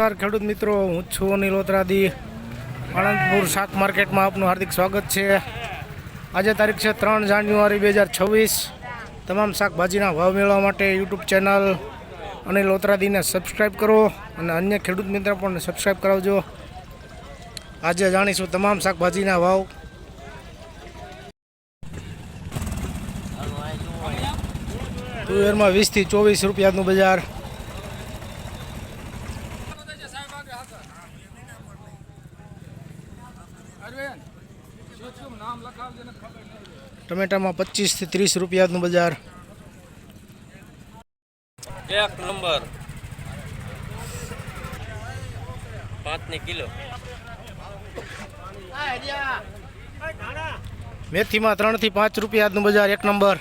નમસ્કાર ખેડૂત મિત્રો, હું છું અનિલ ઓતરાદી. આણંદપુર શાક માર્કેટમાં આપનું હાર્દિક સ્વાગત છે. આજે તારીખ છે ત્રણ જાન્યુઆરી બે હજાર છવ્વીસ. તમામ શાકભાજીના ભાવ મેળવવા માટે યુટ્યુબ ચેનલ અનિલ ઓતરાદીને સબસ્ક્રાઈબ કરો અને અન્ય ખેડૂત મિત્રો પણ સબસ્ક્રાઈબ કરાવજો. આજે જાણીશું તમામ શાકભાજીના ભાવ. તુવેરમાં વીસથી ચોવીસ રૂપિયાનું બજાર. ટમેટામાં પચીસથી ત્રીસ રૂપિયાનું બજાર. એક નંબર. પાંચની કિલો. મેથીમાં ત્રણથી પાંચ રૂપિયાનું બજાર એક નંબર.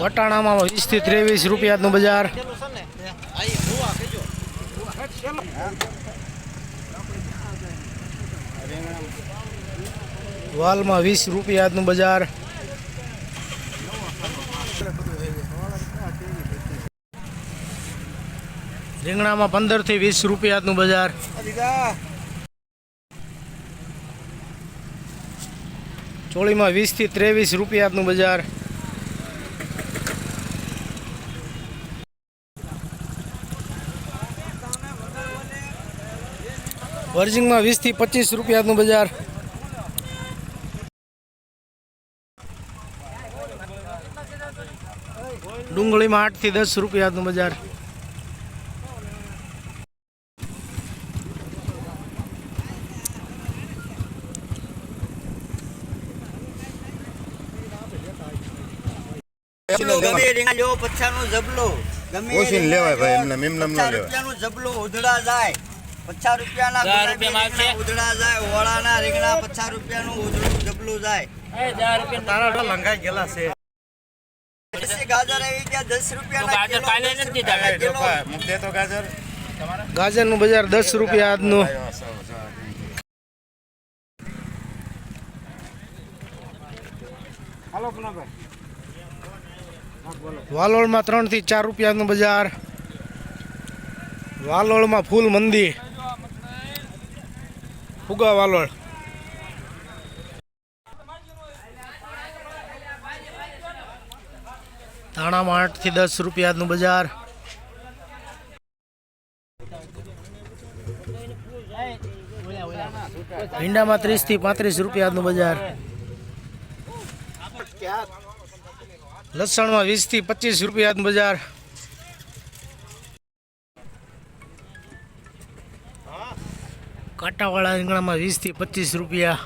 વટાણામાં વીસથી ત્રેવીસ રૂપિયાનું બજાર. વાલમાં વીસ રૂપિયાનું બજાર. રીંગણામાં પંદરથી વીસ રૂપિયાનું બજાર. ચોળીમાં વીસથી ત્રેવીસ રૂપિયાનું બજાર. વર્જિંગમાં વીસથી પચીસ રૂપિયાનું બજાર. ડુંગળીમાં આઠથી દસ રૂપિયાનું બજાર. લેવો પચાસનો જબલો ગમે લેવાય ભાઈ, એમને એમને ન લેવાય. રૂપિયાનો જબલો ઉધડા જાય. પચાસ રૂપિયાના દસ ગુલાબી ઉધડા જાય ઓળાના રીંગણા પચાસ રૂપિયાનું ઉધડું જબલું જાય. પછી ગાજર આવી ગયા દસ રૂપિયા ગાજર ગાજરનું બજાર દસ રૂપિયા આજનું. વાલોળમાં ત્રણથી ચાર રૂપિયાનું બજાર. વાલોળમાં ફૂલ મંદી. ફુગા વાલોળ. ધાણામાં આઠથી દસ રૂપિયાનું બજાર. ભીંડામાં ત્રીસથી પાંત્રીસ રૂપિયાનું બજાર. લસણમાં વીસથી પચીસ રૂપિયાનું બજાર. કાંટાવાળા રીંગણામાં વીસથી પચીસ રૂપિયા.